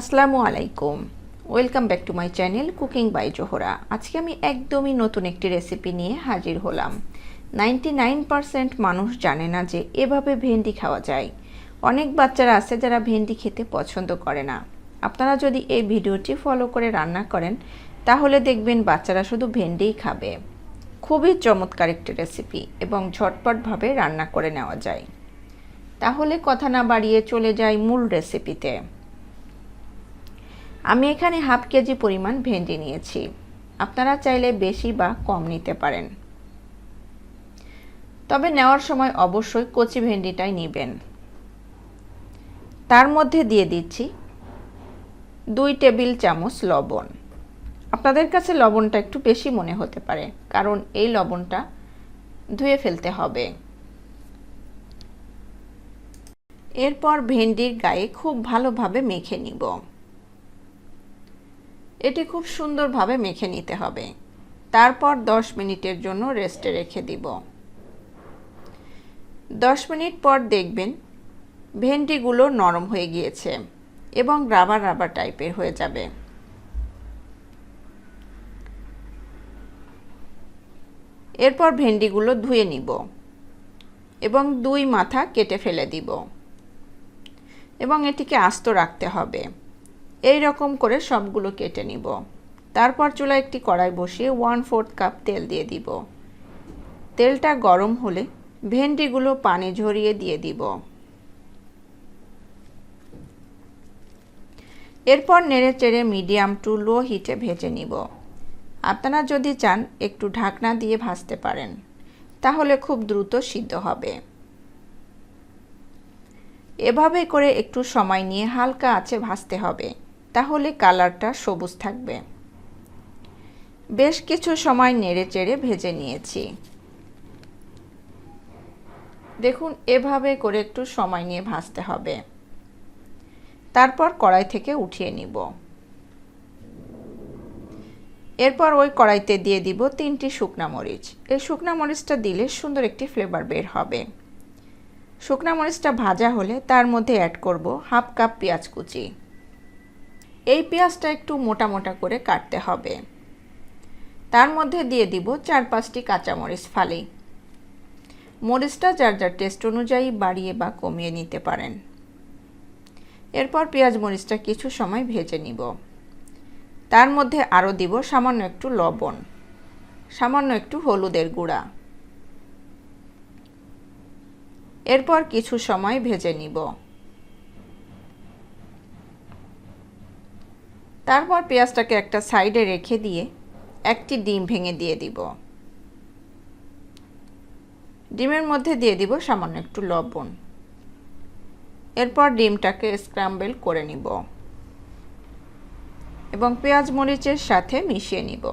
আসসালামু আলাইকুম। Welcome back to my channel cooking by Zohra আজকে আমি একদমই নতুন একটি রেসিপি নিয়ে হাজির হলাম। নাইনটি নাইন পারসেন্ট মানুষ জানে না যে এভাবে ভেন্ডি খাওয়া যায়। অনেক বাচ্চারা আছে যারা ভেন্ডি খেতে পছন্দ করে না। আপনারা যদি এই ভিডিওটি ফলো করে রান্না করেন, তাহলে দেখবেন বাচ্চারা শুধু ভেন্ডিই খাবে। খুবই চমৎকার একটি রেসিপি এবং ঝটপটভাবে রান্না করে নেওয়া যায়। তাহলে কথা না বাড়িয়ে চলে যাই মূল রেসিপিতে আমি এখানে হাফ কেজি পরিমাণ ভেন্ডি নিয়েছি। আপনারা চাইলে বেশি বা কম নিতে পারেন। তবে নেওয়ার সময় অবশ্যই কচি ভেন্ডিটাই নেবেন। তার মধ্যে দিয়ে দিচ্ছি দুই টেবিল চামচ লবণ। আপনাদের কাছে লবণটা একটু বেশি মনে হতে পারে, কারণ এই লবণটা ধুয়ে ফেলতে হবে। এরপর ভেন্ডির গায়ে খুব ভালোভাবে মেখে নিব। এটি খুব সুন্দরভাবে মেখে নিতে হবে। তারপর 10 মিনিটের জন্য রেস্টে রেখে দিব। 10 মিনিট পর দেখবেন ভেন্ডিগুলো নরম হয়ে গিয়েছে এবং রাবার রাবার টাইপের হয়ে যাবে। এরপর ভেন্ডিগুলো ধুয়ে নিব এবং দুই মাথা কেটে ফেলে দিব এবং এটিকে আস্ত রাখতে হবে। এই রকম করে সবগুলো কেটে নিব। তারপর চুলা একটি কড়াই বসিয়ে ওয়ান ফোর্থ কাপ তেল দিয়ে দিব। তেলটা গরম হলে ভেন্ডিগুলো পানি ঝরিয়ে দিয়ে দিব। এরপর নেড়ে চেড়ে মিডিয়াম টু লো হিটে ভেজে নিব। আপনারা যদি চান একটু ঢাকনা দিয়ে ভাজতে পারেন, তাহলে খুব দ্রুত সিদ্ধ হবে। এভাবে করে একটু সময় নিয়ে হালকা আছে ভাজতে হবে। তাহলে কালারটা সবুজ থাকবে। বেশ কিছু সময় নেড়ে চেড়ে ভেজে নিয়েছি। দেখুন, এভাবে করে একটু সময় নিয়ে ভাজতে হবে। তারপর কড়াই থেকে উঠিয়ে নিব। এরপর ওই কড়াইতে দিয়ে দিব তিনটি শুকনা মরিচ। এই শুকনা মরিচটা দিলে সুন্দর একটি ফ্লেভার বের হবে। শুকনা মরিচটা ভাজা হলে তার মধ্যে অ্যাড করব হাফ কাপ পেঁয়াজ কুচি। এই পেঁয়াজটা একটু মোটা মোটা করে কাটতে হবে। তার মধ্যে দিয়ে দিব চার পাঁচটি কাঁচামরিচ ফালি। মরিচটা যার যার টেস্ট অনুযায়ী বাড়িয়ে বা কমিয়ে নিতে পারেন। এরপর পেঁয়াজ মরিচটা কিছু সময় ভেজে নিব। তার মধ্যে আরও দিব সামান্য একটু লবণ, সামান্য একটু হলুদের গুঁড়া। এরপর কিছু সময় ভেজে নিব। তারপর পেঁয়াজটাকে একটা সাইডে রেখে দিয়ে একটি ডিম ভেঙে দিয়ে দিব। ডিমের মধ্যে দিয়ে দিব সামান্য একটু লবণ। এরপর ডিমটাকে স্ক্রাম্বেল করে নিব এবং পেঁয়াজ মরিচের সাথে মিশিয়ে নিব।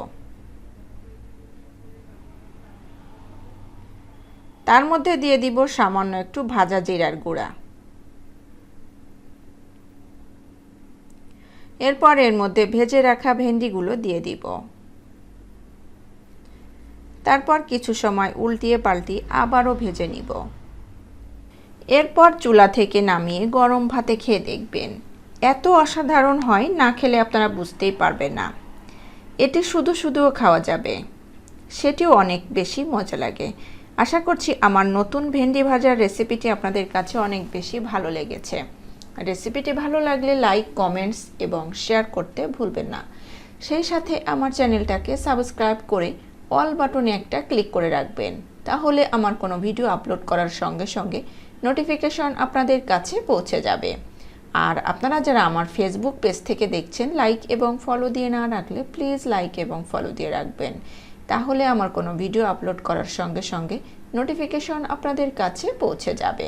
তার মধ্যে দিয়ে দিব সামান্য একটু ভাজা জিরার গুঁড়া। এরপর এর মধ্যে ভেজে রাখা ভেন্ডিগুলো দিয়ে দিব। তারপর কিছু সময় উল্টিয়ে পাল্টিয়ে আবারও ভেজে নিব। এরপর চুলা থেকে নামিয়ে গরম ভাতে খেয়ে দেখবেন। এত অসাধারণ হয়, না খেলে আপনারা বুঝতেই পারবেন না। এটি শুধু শুধুও খাওয়া যাবে। সেটিও অনেক বেশি মজা লাগে। আশা করছি আমার নতুন ভেন্ডি ভাজার রেসিপিটি আপনাদের কাছে অনেক বেশি ভালো লেগেছে। রেসিপিটি ভালো লাগলে লাইক কমেন্টস এবং শেয়ার করতে ভুলবেন না। সেই সাথে আমার চ্যানেলটাকে সাবস্ক্রাইব করে অল বাটনে একটা ক্লিক করে রাখবেন। তাহলে আমার কোনো ভিডিও আপলোড করার সঙ্গে সঙ্গে নোটিফিকেশন আপনাদের কাছে পৌঁছে যাবে। আর আপনারা যারা আমার ফেসবুক পেজ থেকে দেখছেন লাইক এবং ফলো দিয়ে না রাখলে প্লিজ লাইক এবং ফলো দিয়ে রাখবেন। তাহলে আমার কোনো ভিডিও আপলোড করার সঙ্গে সঙ্গে নোটিফিকেশন আপনাদের কাছে পৌঁছে যাবে।